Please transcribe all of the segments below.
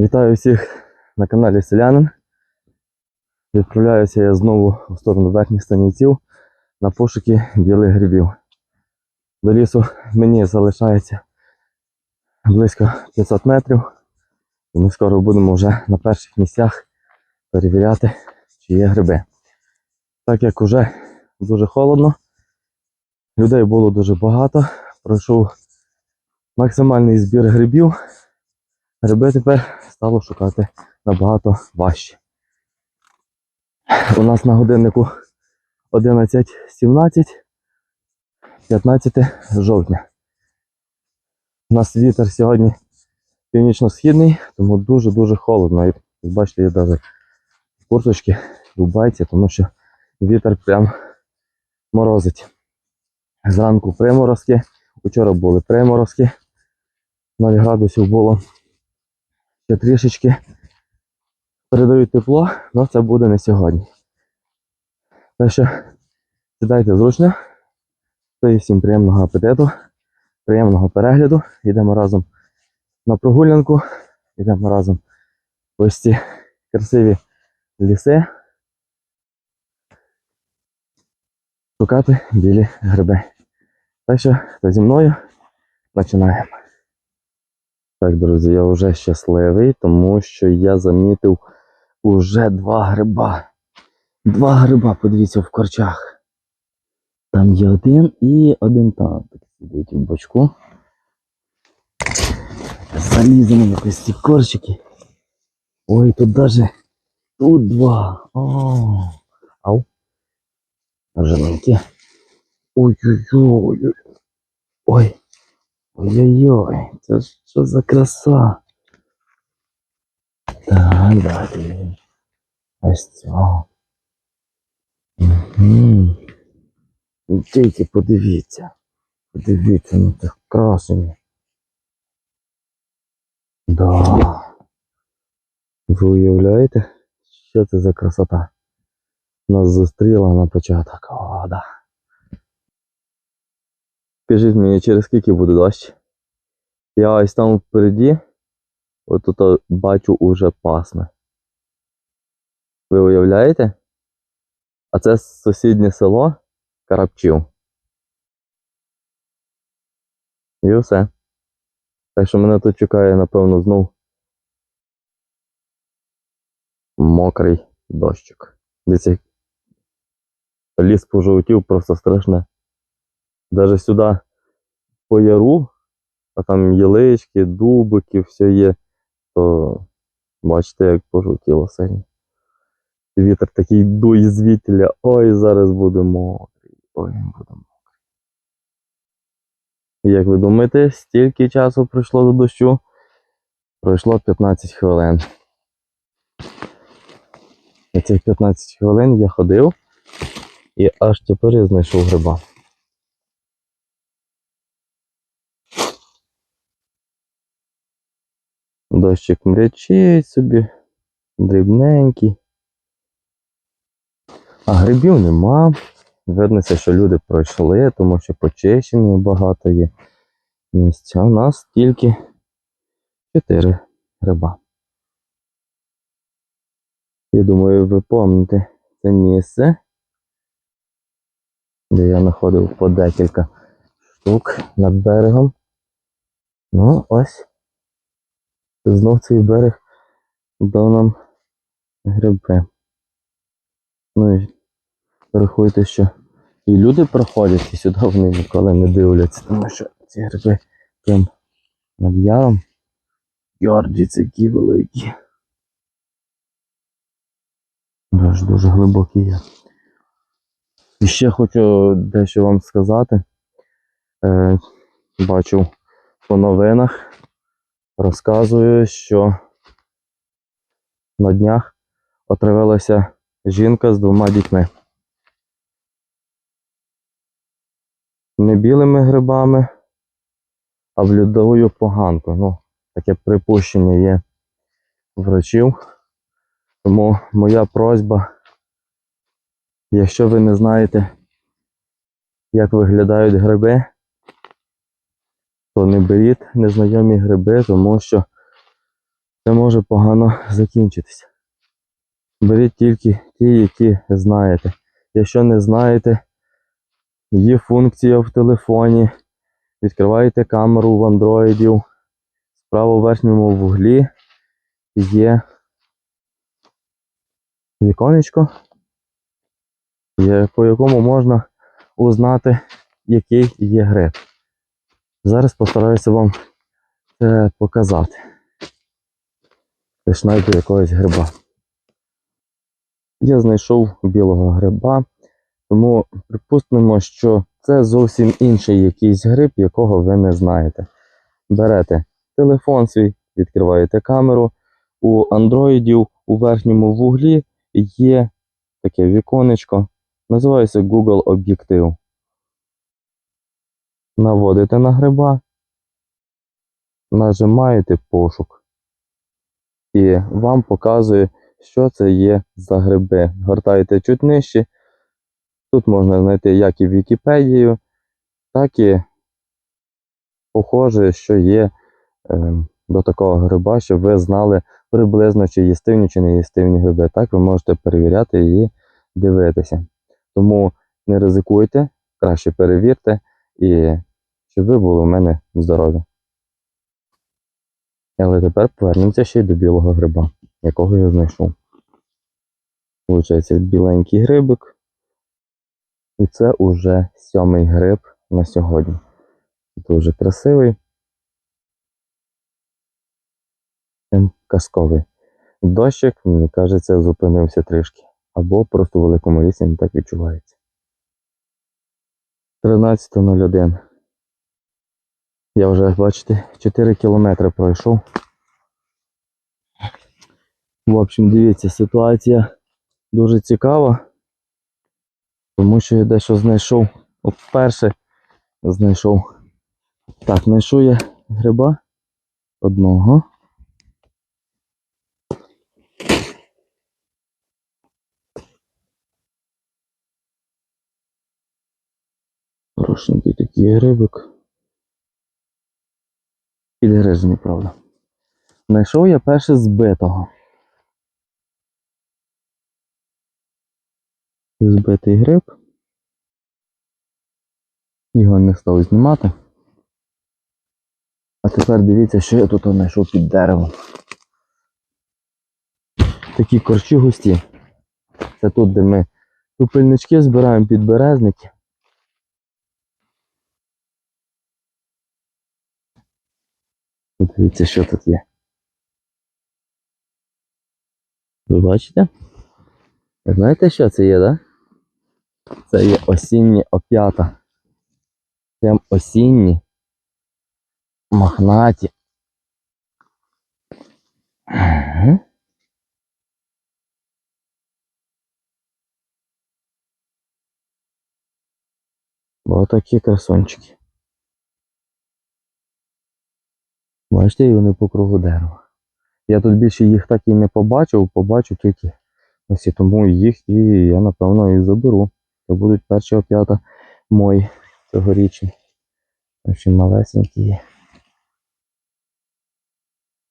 Вітаю всіх на каналі Селянин. Відправляюся я знову у сторону верхніх станівців на пошуки білих грибів. До лісу мені залишається близько 500 метрів. І ми скоро будемо вже на перших місцях перевіряти, чи є гриби. Так як уже дуже холодно, людей було дуже багато, пройшов максимальний збір грибів. Гриби тепер стало шукати набагато важче. У нас на годиннику 11.17, 15 жовтня. У нас вітер сьогодні північно-східний, тому дуже-дуже холодно. І бачите, я навіть в курточці в байці, тому що вітер прям морозить. Зранку приморозки, вчора були приморозки, 0 градусів було ще трішечки передають тепло, але це буде не сьогодні. Так що сідайте зручно. Та і всім приємного апетиту, приємного перегляду. Йдемо разом на прогулянку, йдемо разом ось ці красиві ліси. Шукати білі гриби. Так що, зі мною, починаємо. Так, друзі, я вже щасливий, тому що я замітив уже два гриба. Два гриба, подивіться, в корчах. Там є один і один там. Так сидить в бочку. Заліземо якось ці корчики. Ой, тут даже тут два. О, ау. Живенькі. Ой-ой-ой. Ой. Ой-ой-ой, це що за краса. Так, далі. Ось. Угу. Тільки подивіться. Подивіться на тих красені. Да. Ви уявляєте, що це за красота? Нас зустріла на початок. О, да. Скажіть мені, через скільки буде дощ? Я ось там впереді, от тут бачу уже пасми. Ви уявляєте? А це сусіднє село Карапчів. І все. Так що мене тут чекає, напевно, знов мокрий дощик. Десь ліс пожовтів, просто страшне. Даже сюди по яру, а там ялички, дубики, все є, то бачите, як пожовтіло сильно. Вітер такий дує звідтіля, ой, зараз буде мокрий, ой, буде мокрий. Як ви думаєте, стільки часу пройшло до дощу? Пройшло 15 хвилин. І цих 15 хвилин я ходив і аж тепер я знайшов гриба. Дощик мрячить собі, дрібненький. А грибів нема. Виднося, що люди пройшли, тому що почищені багато є місця. У нас тільки 4 гриба. Я думаю, ви пам'ятаєте це місце, де я знаходив по декілька штук над берегом. Ну, ось. Знов цей берег дав нам гриби. Ну і рахуйте, що і люди проходять, і сюди вони ніколи не дивляться, тому що ці гриби прям над яром. Це які великі. Дуже дуже глибокі є. І ще хочу дещо вам сказати. Е, бачив по новинах розказує, що на днях отравилася жінка з двома дітьми. Не білими грибами, а блюдовою поганкою. Ну, таке припущення є врачів. Тому моя просьба, якщо ви не знаєте, як виглядають гриби, то не беріть незнайомі гриби, тому що це може погано закінчитися. Беріть тільки ті, які знаєте. Якщо не знаєте, є функція в телефоні. Відкриваєте камеру в андроїдів. В верхньому вуглі є віконечко, по якому можна узнати, який є гриб. Зараз постараюся вам це показати. Лиш знайду якогось гриба. Я знайшов білого гриба, тому припустимо, що це зовсім інший якийсь гриб, якого ви не знаєте. Берете телефон свій, відкриваєте камеру. У андроїдів у верхньому вуглі є таке віконечко, називається Google об'єктив. Наводите на гриба, нажимаєте пошук. І вам показує, що це є за гриби. Гортаєте чуть нижче. Тут можна знайти як і Вікіпедію, так і похоже, що є е, до такого гриба, щоб ви знали приблизно, чи їстивні, чи не їстивні гриби. Так ви можете перевіряти і дивитися. Тому не ризикуйте, краще перевірте, і щоб ви були у мене здорові. Але тепер повернемося ще й до білого гриба, якого я знайшов. Получається біленький грибик. І це уже сьомий гриб на сьогодні. Дуже красивий. Казковий. Дощик, мені кажеться, зупинився трішки. Або просто в великому лісі не так відчувається. 13.01. Я вже, бачите, 4 кілометри пройшов. В общем, дивіться, ситуація дуже цікава, тому що я дещо знайшов. От перше знайшов. Так, знайшов я гриба одного. Хорошенький такий грибик. Підгрижений, правда. Знайшов я перше збитого. Збитий гриб. Його не став знімати. А тепер дивіться, що я тут знайшов під деревом. Такі корчі густі. Це тут, де ми тупильнички збираємо під березники. Подивіться, що тут є. Ви бачите? Знаєте, що це є? Да? Це є осінні оп'ята. Прям осінні. Мохнаті. Ага. Ось такі красончики. Бачите, і вони по кругу дерева. Я тут більше їх так і не побачив, побачу тільки ось і тому їх і я напевно і заберу. Це будуть перші оп'ята мої цьогорічні. Ще малесенькі.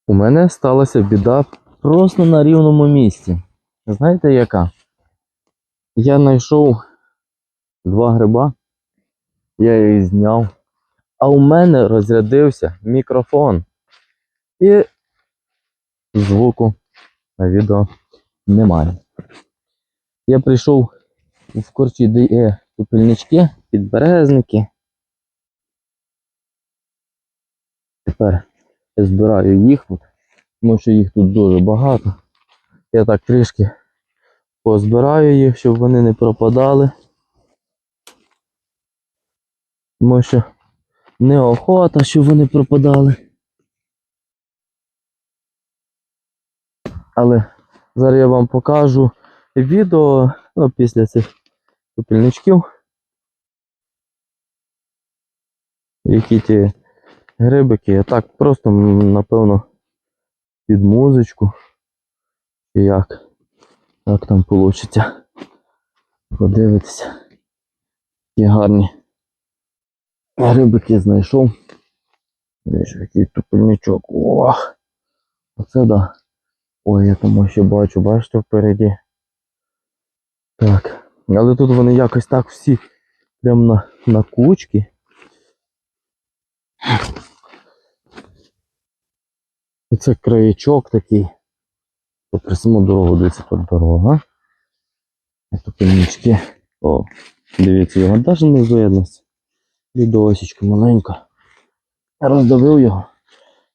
У мене сталася біда просто на рівному місці. Знаєте яка? Я знайшов два гриба, я їх зняв, а у мене розрядився мікрофон. І звуку на відео немає. Я прийшов в корчі, де є тупельнички, підберезники. Тепер я збираю їх, тому що їх тут дуже багато. Я так трішки позбираю їх, щоб вони не пропадали. Тому що неохота, щоб вони пропадали. Але зараз я вам покажу відео ну, після цих тупільничків. Які ті грибики, а так просто, напевно, під музичку. Чи як, як там вийде. Подивитися. Які гарні грибики знайшов. Дивіться, який тупельничок. Ох! Оце да. Ой, я там ще бачу, бачите впереді. Так. Але тут вони якось так всі прям на, на кучки. І це краєчок такий. Попри саму дорогу, дивіться, тут дорога. А тут північки. О, дивіться, його навіть не видно. Відосічка маленька. Роздавив його.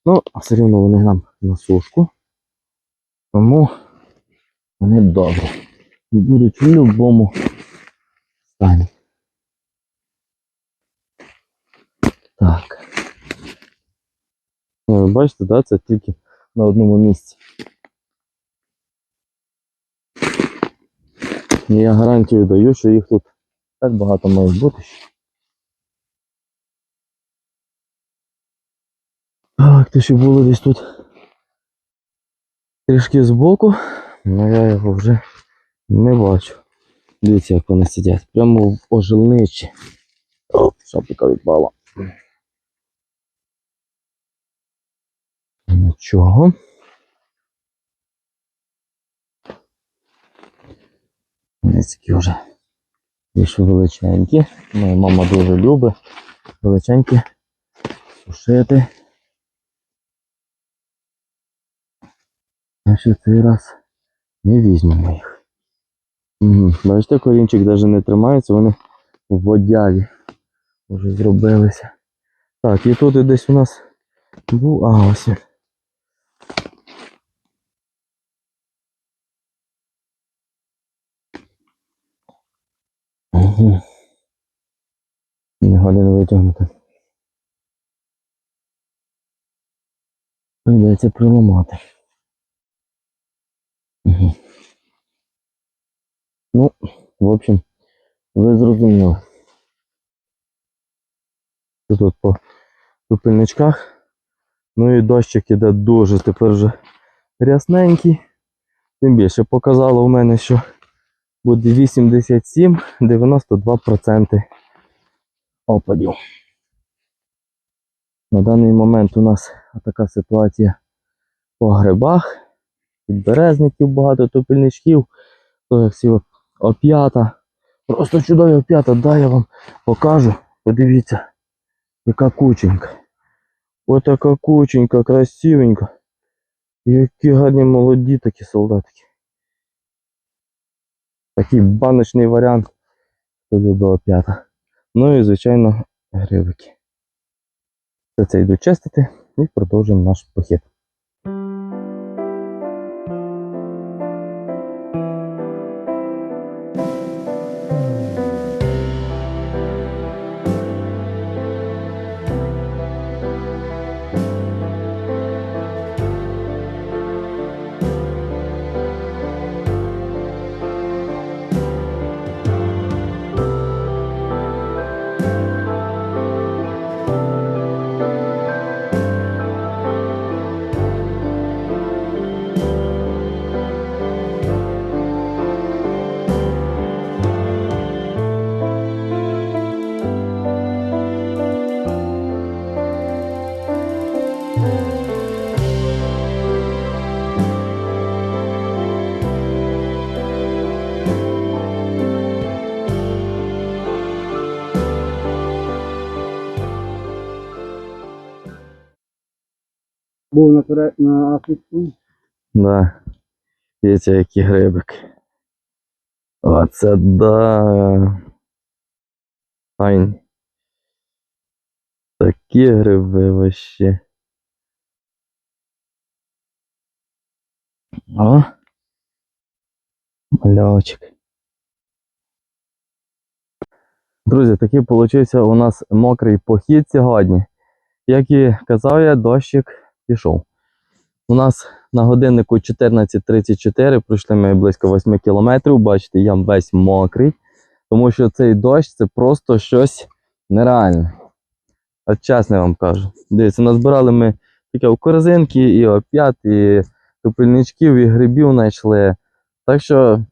Ну, а все рівно вони нам на сушку. Тому вони добрі. Будуть в будь-якому стані. Так. Ви бачите, да, це тільки на одному місці. І я гарантію даю, що їх тут так багато має бути. Так, то ще було десь тут трішки збоку, але я його вже не бачу. Дивіться, як вони сидять. Прямо в ожилничі. О, шапка відпала. Нічого. Вони такі вже більш величенькі. Моя мама дуже любить величенькі сушити. А що цей раз не візьмемо їх. Угу. Бачите, корінчик навіть не тримається, вони в водяві вже зробилися. Так, і тут десь у нас був. А, ось він. Його не витягнути. Прийдеться приламати. Угу. Ну, в общем, ви зрозуміли. Тут по тупельничках. Ну і дощик іде дуже тепер вже рясненький. Тим більше показало в мене, що буде 87-92% опадів. На даний момент у нас така ситуація по грибах. Підберезників багато, топільничків, то як всі оп'ята. Просто чудові оп'ята, дай я вам покажу. Подивіться, яка кученька. Отака кученька, красивенька. Які гарні молоді такі солдатики. Такий баночний варіант до оп'ята. Ну і, звичайно, грибики. Все це йду чистити і продовжуємо наш похід. Був на, на Африку. Да. Дивіться, які грибики. Оце да. Файні. Такі гриби вообще. О. Мальочок. Друзі, такий получився у нас мокрий похід сьогодні. Як і казав я, дощик пішов. У нас на годиннику 14.34, пройшли ми близько 8 кілометрів. Бачите, я весь мокрий, тому що цей дощ це просто щось нереальне. От чесно вам кажу. Дивіться, назбирали ми тільки в корзинки, і оп'ят, і тупельничків, і грибів знайшли. Так що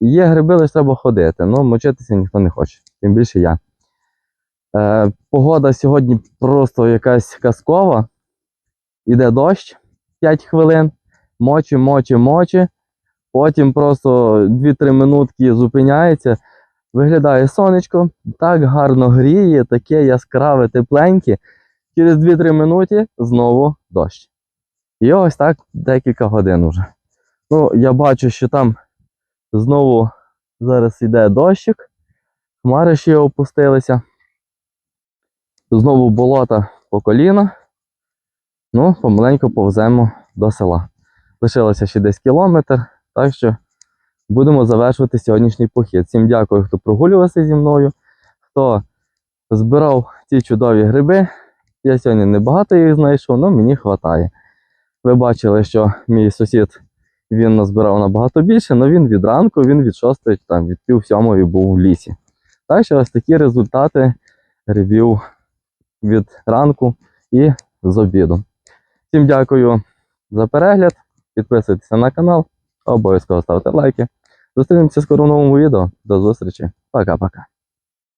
є гриби, лише треба ходити. але мочитися ніхто не хоче, тим більше я. Е, погода сьогодні просто якась казкова. Іде дощ 5 хвилин. мочі, мочі, мочі. Потім просто 2-3 минутки зупиняється. Виглядає сонечко, так гарно гріє, таке яскраве, тепленьке. Через 2-3 минути знову дощ. І ось так декілька годин уже. Ну, я бачу, що там знову зараз йде дощик, хмари ще опустилися. Знову болота по коліна. Ну, помаленьку повземо до села. Лишилося ще десь кілометр, так що будемо завершувати сьогоднішній похід. Всім дякую, хто прогулювався зі мною, хто збирав ці чудові гриби. Я сьогодні небагато їх знайшов, але мені вистачає. Ви бачили, що мій сусід він назбирав набагато більше, але він від ранку, він від шостої, там від пів сьомої був в лісі. Так що ось такі результати грибів від ранку і з обіду. Всім дякую за перегляд. Підписуйтеся на канал, обов'язково ставте лайки. Зустрінемося скоро в новому відео. До зустрічі. Пока-пока.